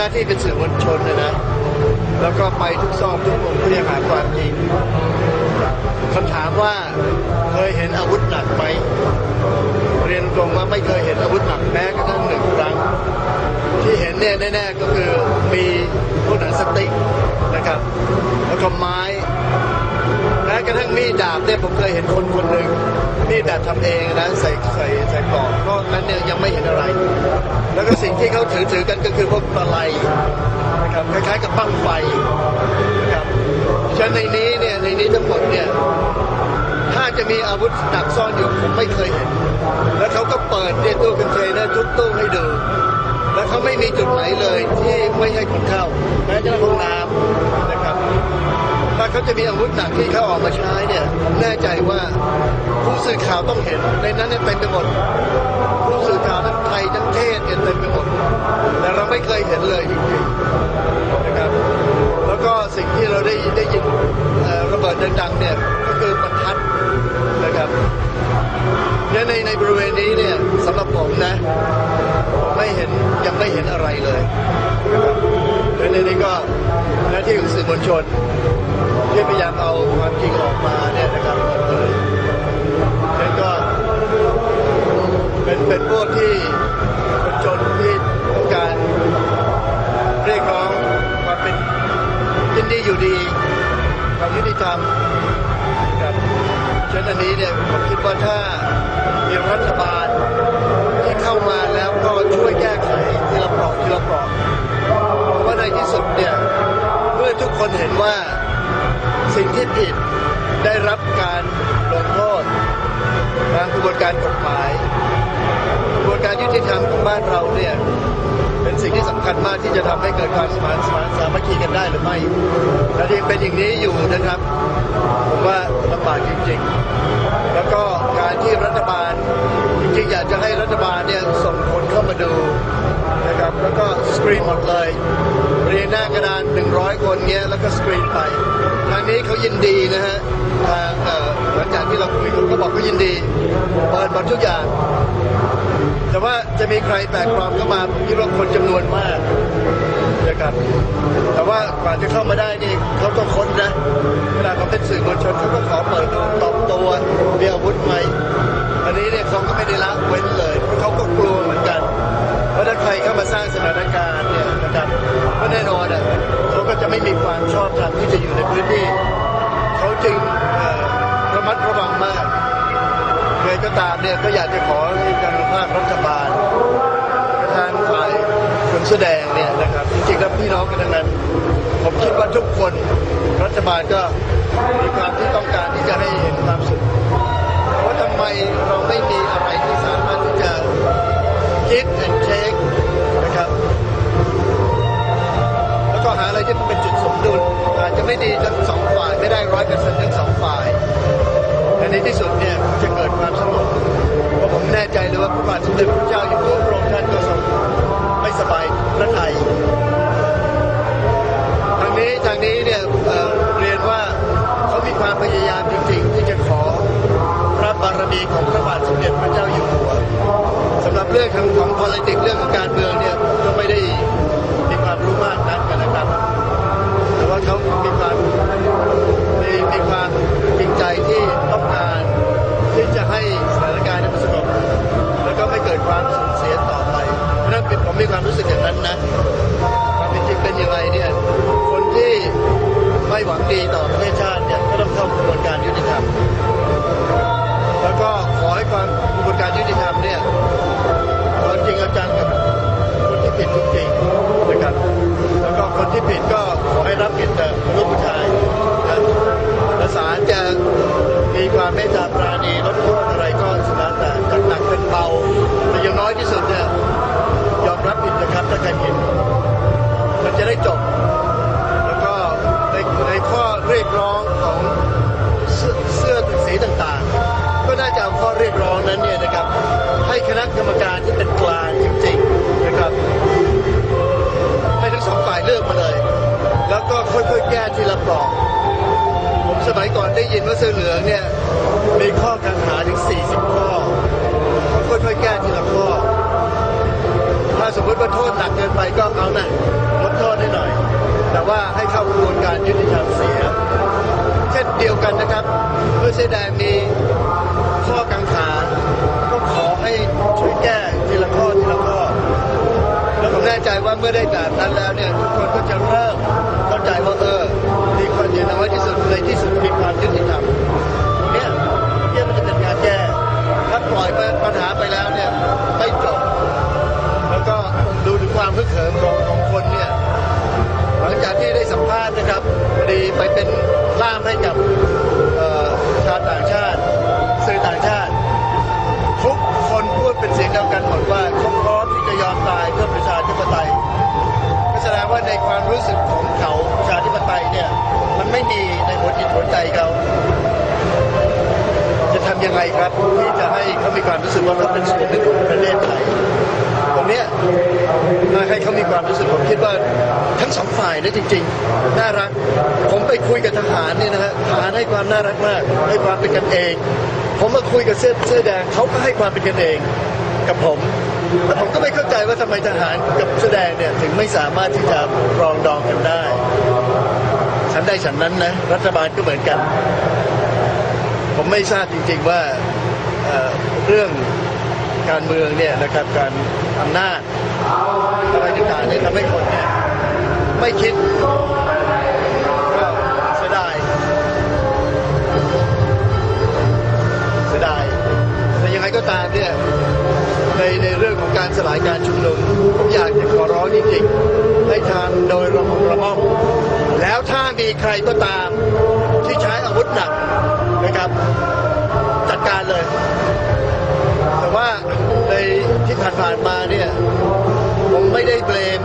หน้าที่เป็นสื่อมวลชนนะนะ แล้วก็ไปทุกซอกทุกมุมเพื่อหาความจริงคำถามว่าเคยเห็นอาวุธหนักไหมเรียนตรงว่าไม่เคยเห็นอาวุธหนักแม้กระทั่งหนึ่งครั้ง ที่เห็นเนี่ยแน่ๆก็คือมีพวกหนังสติ๊กนะครับ แล้วก็ไม้แม้ กระทั่งมีดดาบเนี่ยผมเคยเห็นคนคนหนึ่งมีดแบบทำเองนะใส่ใส่ใส่กล่อก็นั้นเนี่ยยังไม่เห็นอะไร แล้วก็สิ่งที่เขาถือถือกันก็คือพวกตะไลนะครับคล้ายๆกับบั้งไฟนะครับฉะนั้นในนี้เนี่ยในนี้ทั้งหมดเนี่ยถ้าจะมีอาวุธหนักซ่อนอยู่ผมไม่เคยเห็น แล้วเขาก็เปิดเนี่ยตู้คอนเทนเนอร์ทุกตู้ให้ดูแล้วเขาไม่มีจุดไหนเลยที่ไม่ให้คนเข้าแม้จะห้องน้ำนะครับ เขาจะมีอาวุธหนักที่เขาออกมาใช้เนี่ยแน่ใจว่าผู้สื่อข่าวต้องเห็น ในนั้นเนี่ยเต็มไปหมด ผู้สื่อข่าวทั้งไทยทั้งเทศเนี่ยเต็มไปหมด แต่เราไม่เคยเห็นเลยจริงๆนะครับแล้วก็สิ่งที่เราได้ได้ยินระเบิดดังๆเนี่ยก็คือประทัดนะครับเนี่ยในในบริเวณนี้เนี่ยสำหรับผมนะ ไม่เห็นยังไม่เห็นอะไรเลยนะครับ และในนี้ก็หน้าที่ของสื่อมวลชน ที่พยายามเอาความจริงออกมาเนี่ยนะครับเปิดเผยนั่นก็เป็นเป็นพวกที่คนจนที่ต้องการเรียกร้องความเป็นยินดีอยู่ดีความยุติธรรมครับฉะนั้นอันนี้เนี่ยผมคิดว่าถ้า เห็นว่าสิ่งที่ผิดได้รับการลงโทษทางกระบวนการกฎหมายกระบวนการยุติธรรมของบ้านเราเนี่ยเป็นสิ่งที่สำคัญมากที่จะทำให้เกิดความสมานสมานสามัคคีกันได้หรือไม่และยังเป็นอย่างนี้อยู่นะครับผมว่าลำบากจริงๆ แล้วก็ การที่รัฐบาลจริงๆอยากจะให้รัฐบาลเนี่ยส่งคนเข้ามาดูนะครับแล้วก็สกรีนหมดเลยเรียงหน้ากระดาน 100 คนเงี้ยแล้วก็สกรีนไปทางนี้เขายินดีนะฮะทางหลังจากที่เราคุยกันเขาบอกเขายินดีเปิดหมดทุกอย่าง แต่ว่าจะมีใครแปลกปลอมเข้ามาผมคิดว่าคนจำนวนมาก นะครับแต่ว่ากว่าจะเข้ามาได้นี่เขาต้องค้นนะ เวลาเขาเป็นสื่อมวลชนเขาก็ขอเปิดดูตอบตัวมีอาวุธไหมอันนี้เนี่ยเขาก็ไม่ได้ละเว้นเลยเพราะเขาก็กลัวเหมือนกัน เพราะถ้าใครเข้ามาสร้างสถานการณ์เนี่ยนะครับก็แน่นอนอะเขาก็จะไม่มีความชอบธรรมที่จะอยู่ในพื้นที่เขาจึงระมัดระวังมากใครก็ตามเนี่ยก็อยากจะขอให้ทางภาครัฐบาล คนแสอแดงเนี่ยนะครับจริงๆแล้วพี่น้องกันทั้งนั้น ผมคิดว่าทุกคนรัฐบาลก็มีความที่ต้องการที่จะให้เห็นความสุขว่าทำไมเราไม่มีอะไรที่สามารถที่จะคิด and take นะครับ แล้วก็หาอะไรที่มันเป็นจุดสมดุลอาจจะไม่ดีทั้งสองฝ่ายไม่ได้ร้อยเปอร์เซ็นต์ทั้งสองฝ่ายแต่ในที่สุดเนี่ยจะเกิดความสงบเพราะผมแน่ใจเลยว่าพระบาทสมเด็จพระเจ้าอยู่หัวพระองค์ท่านก็ทรง สบายพระทัยทางนี้ทางนี้เนี่ยเเรียนว่าเขามีความพยายามจริงๆที่จะขอพระบารมีของ มมีความรู้สึกอย่างนั้นนะความเป็นจริงเป็นยังไงเนี่ยคนที่ไม่หวังดีต่อประเทศชาติเนี่ยก็ต้องเข้ากระบวนการยุติธรรมแล้วก็ขอให้ความกระบวนการยุติธรรมเนี่ยเอาจริงเอาจังกับคนที่ผิดจริงนะครับแล้วก็คนที่ผิดก็ขอให้รับผิดแต่ลูกผู้ชายาใครผิด มันจะได้จบ แล้วก็ในในข้อเรียกร้องของเสื้อเสื้อสีต่างๆ ก็น่าจะเอาข้อเรียกร้องนั้นเนี่ยนะครับ ให้คณะกรรมการที่เป็นกลางจริงๆนะครับให้ทั้งสองฝ่ายเลือกมาเลย แล้วก็ค่อยๆแก้ทีละปราะผมสมัยก่อนได้ยินว่าเสื้อเหลืองเนี่ยมีข้อกังขาถึง4 ก็โทษหนักเกินไปก็เอาหนะลดโทษได้หน่อย แต่ว่าให้เข้ากระบวนการยุติธรรมเสีย เช่นเดียวกันนะครับ เมื่อเสดงมีข้อกังขาก็ขอให้ช่วยแก้ทีละข้อทีละข้อแล้วผมแน่ใจว่าเมื่อได้แบบนั้นแล้วเนี่ยทุกคนก็จะเริ่ม รู้สึกของเขาประชาธิปไตยเนี่ย มันไม่มีในหัวจิตหัวใจเขาจะทำยังไงครับที่จะให้เขามีความรู้สึกว่าเขาเป็นส่วนหนึ่งของประเทศไทยตรงนี้ให้เขามีความรู้สึกผมคิดว่าทั้งสองฝ่ายนะจริง ๆ น่ารัก ผมไปคุยกับทหารเนี่ยนะฮะทหารให้ความน่ารักมาก ให้ความเป็นกันเอง ผมมาคุยกับเสื้อเสื้อแดงเขาก็ให้ความเป็นกันเอง กับผม แต่ผมก็ไม่เข้าใจว่าทำไมทหารกับเสื้อแดงเนี่ยถึงไม่สามารถที่จะรองดองกันได้ ฉันได้ฉันนั้นนะ รัฐบาลก็เหมือนกัน ผมไม่ทราบจริง ๆว่าเเรื่องการเมืองเนี่ยนะครับการอำนาจอะไรต่างๆเนี่ยทำให้คนเนี่ยไม่คิดก็เสียดายเสียดายแต่ยังไงก็ตามเนี่ย ในในเรื่องของการสลายการชุมนุมผมอยากจะขอร้องจริงๆให้ทำโดยระมัดระม่อมแล้วถ้ามีใครก็ตามที่ใช้อาวุธหนักนะครับ จัดการเลย แต่ว่าในที่ผ่านๆมาเนี่ยผมไม่ได้เบลม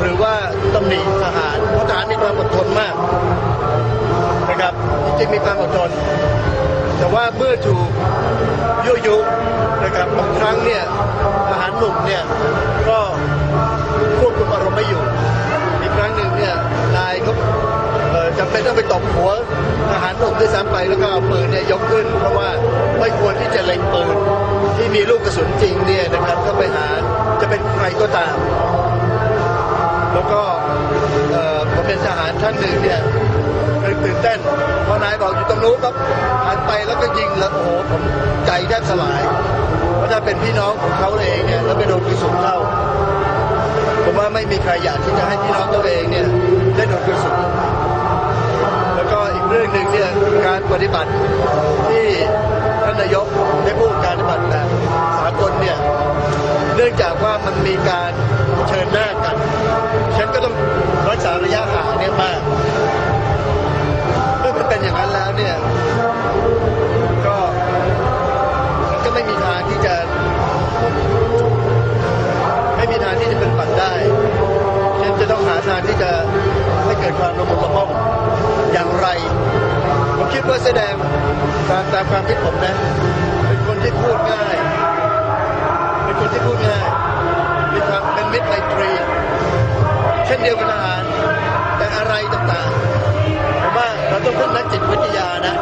หรือว่าตำหนิทหารเพราะทหารมีความอดทนมากนะครับจริงๆมีความอดทน แต่ว่าเมื่อถูกยั่วยุนะครับบางครั้งเนี่ยทหารหนุ่มเนี่ยก็ควบคุมอารมณ์ไม่อยู่ อีกครั้งหนึ่งเนี่ยนายเขาเอ่อจำเป็นต้องไปตบหัวทหารหนุ่มด้วยซ้ำไปแล้วก็เอาปืนเนี่ยยกขึ้น เพราะว่าไม่ควรที่จะเล็งปืนที่มีลูกกระสุนจริงเนี่ยนะครับเข้าไปหาจะเป็นใครก็ตาม แล้วก็ผมเป็นทหารท่านหนึ่งเนี่ย ตื่นเต้นพอนายบอกอยู่ตรงนู้นปั๊บหันไปแล้วก็ยิงแล้วโอ้โหผมใจแทบสลายเพราะถ้าเป็นพี่น้องของเขาเองเนี่ยแล้วไปโดนกระสุนเข้าผมว่าไม่มีใครอยากที่จะให้พี่น้องตัวเองเนี่ยได้โดนกระสุนแล้วก็อีกเรื่องหนึ่งเนี่ยการปฏิบัติที่ท่านนายกได้พูดการปฏิบัติแบบสากลเนี่ยเนื่องจากว่ามันมีการเชิญหน้ากัน ฉันก็ต้องรักษาระยะห่างเนี่ยมาก ผมคิดว่าแสดงตามตามความคิดผมนะ เป็นคนที่พูดง่าย เป็นคนที่พูดง่ายมีความเป็นมิตรไมตรี เช่นเดียวกับทหารแต่อะไรต่างๆผมว่าเราต้องพึ่งนักจิตวิทยานะ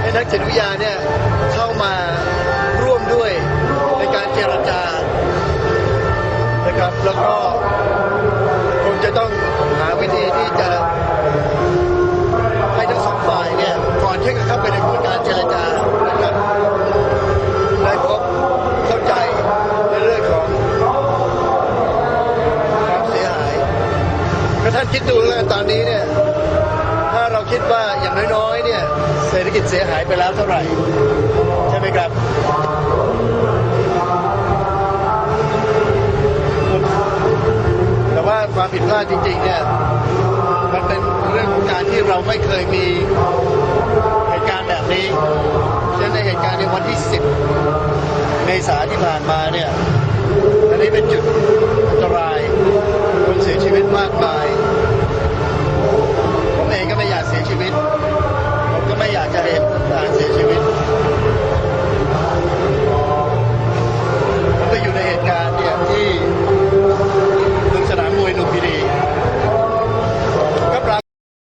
ให้นักจิตวิทยาเนี่ยเข้ามา เศรษฐกิจเสียหายไปแล้วเท่าไหร่ ใช่ไหมครับแต่ว่าความผิดพลาดจริงๆเนี่ยมันเป็นเรื่องของการที่เราไม่เคยมีเหตุการณ์แบบนี้เช่นในเหตุการณ์ในวันที่ 10 เมษาที่ผ่านมาเนี่ยอันนี้เป็นจุดอันตราย